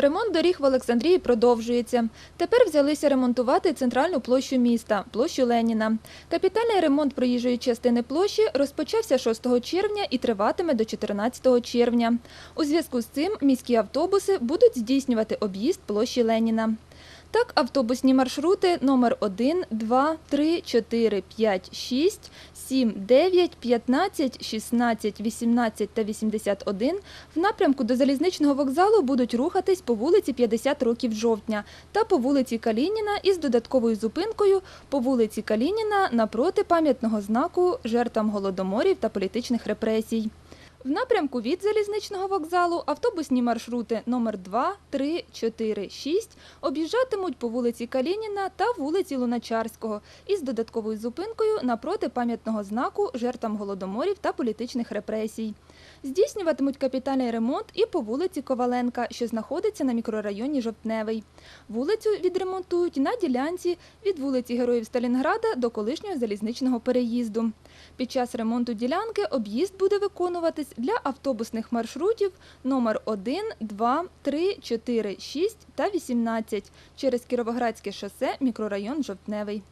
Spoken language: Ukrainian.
Ремонт доріг в Олександрії продовжується. Тепер взялися ремонтувати центральну площу міста, площу Леніна. Капітальний ремонт проїжджої частини площі розпочався 6 червня і триватиме до 14 червня. У зв'язку з цим міські автобуси будуть здійснювати об'їзд площі Леніна. Так, автобусні маршрути номер 1, 2, 3, 4, 5, 6, 7, 9, 15, 16, 18 та 81 в напрямку до залізничного вокзалу будуть рухатись по вулиці 50 років жовтня та по вулиці Калініна із додатковою зупинкою по вулиці Калініна напроти пам'ятного знаку жертвам голодоморів та політичних репресій. В напрямку від залізничного вокзалу автобусні маршрути номер 2, 3, 4, 6 об'їжджатимуть по вулиці Калініна та вулиці Луначарського із додатковою зупинкою напроти пам'ятного знаку жертвам голодоморів та політичних репресій. Здійснюватимуть капітальний ремонт і по вулиці Коваленка, що знаходиться на мікрорайоні Жовтневий. Вулицю відремонтують на ділянці від вулиці Героїв Сталінграда до колишнього залізничного переїзду. Під час ремонту ділянки об'їзд буде виконуватись для автобусних маршрутів номер 1, 2, 3, 4, 6 та 18 через Кіровоградське шосе, мікрорайон Жовтневий.